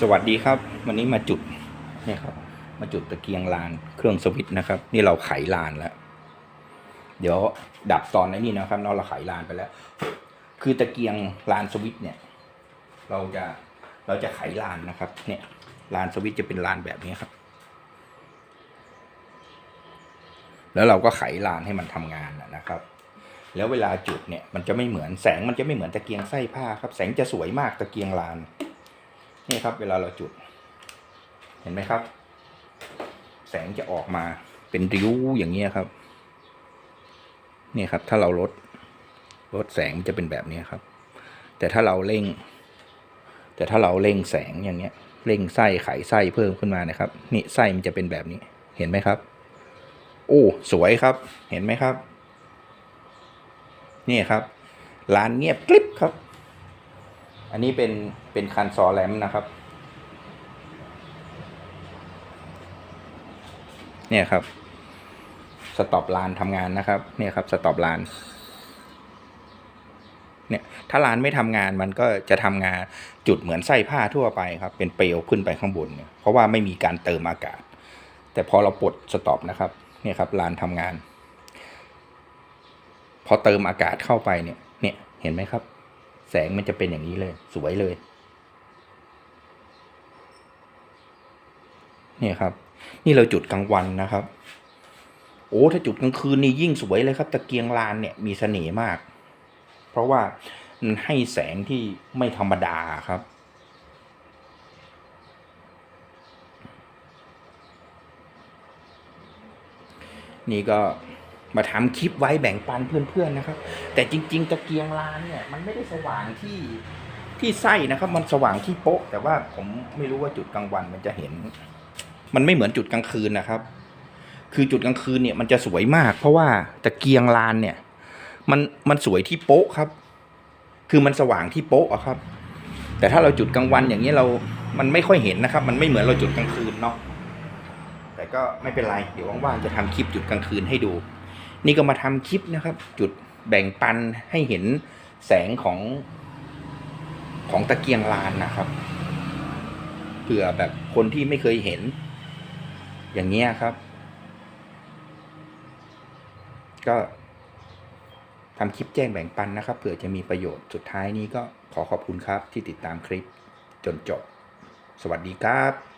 สวัสดีครับ วันนี้มาจุดนี่ครับ มาจุดตะเกียงลานเครื่องสวิตช์นะครับ นี่เราไขลานแล้ว เดี๋ยวดับตอนนี้นะครับเราเราไขลานไปแล้ว คือตะเกียงลานสวิตช์เนี่ย เราจะเราจะไขลานนะครับ เนี่ยลานสวิตช์จะเป็นลานแบบนี้ครับ แล้วเราก็ไขลานให้มันทำงานนะครับ แล้วเวลาจุดเนี่ย มันจะไม่เหมือนแสงมันจะไม่เหมือนตะเกียงไส้ผ้าครับ แสงจะสวยมากตะเกียงลาน นี่ครับ เวลาเราจุด เห็นไหมครับ แสงจะออกมาเป็นริ้วอย่างเงี้ยครับ นี่ครับ ถ้าเราลด ลดแสงมันจะเป็นแบบนี้ครับ แต่ถ้าเราเร่ง แต่ถ้าเราเร่งแสงอย่างเงี้ยเร่งไส้ไขไส้เพิ่มขึ้นมานะครับ นี่ไส้มันจะเป็นแบบนี้ เห็นไหมครับ โอ้สวยครับ เห็นไหมครับ นี่ครับ ร้านเงียบกริบครับ อันนี้เป็นเป็นคันซอแลมนะครับ เนี่ยครับ สต็อปลานทำงานนะครับ เนี่ยครับสต็อปลาน เนี่ยถ้าลานไม่ทำงานมันก็จะทำงานจุดเหมือนไส้ผ้าทั่วไปครับ เป็นเปลวขึ้นไปข้างบนเนี่ยเพราะว่าไม่มีการเติมอากาศ แต่พอเราปลดสต็อปนะครับ เนี่ยครับลานทำงาน พอเติมอากาศเข้าไปเนี่ย เนี่ยเห็นไหมครับ แสงมันจะเป็นอย่างนี้เลย สวยเลย เนี่ยครับ นี่เราจุดกลางวันนะครับ โอ้ถ้าจุดกลางคืนนี่ยิ่งสวยเลยครับ ตะเกียงลานเนี่ยมีเสน่ห์มาก เพราะว่ามันให้แสงที่ไม่ธรรมดาครับนี่ก็ มาทำคลิปไว้แบ่งปันเพื่อนๆนะครับ แต่จริง ๆ ตะเกียงลานเนี่ยมันไม่ได้สว่างที่ที่ไส้นะครับ มันสว่างที่โป๊ะ แต่ว่าผมไม่รู้ว่าจุดกลางวันมันจะเห็น มันไม่เหมือนจุดกลางคืนนะครับ คือจุดกลางคืนเนี่ยมันจะสวยมาก เพราะว่าตะเกียงลานเนี่ย มันมันสวยที่โป๊ะครับ คือมันสว่างที่โป๊ะอะครับ แต่ถ้าเราจุดกลางวันอย่างนี้เรา มันไม่ค่อยเห็นนะครับ มันไม่เหมือนเราจุดกลางคืนเนาะแต่ก็ไม่เป็นไร เดี๋ยวว่างๆจะทำคลิปจุดกลางคืนให้ดู นี่ก็มาทำคลิปนะครับ จุดแบ่งปันให้เห็นแสงของของตะเกียงลานนะครับเผื่อแบบคนที่ไม่เคยเห็น อย่างเงี้ยครับ ก็ทำคลิปแจ้งแบ่งปันนะครับเผื่อจะมีประโยชน์สุดท้ายนี้ก็ขอขอบคุณครับที่ติดตามคลิปจนจบ สวัสดีครับ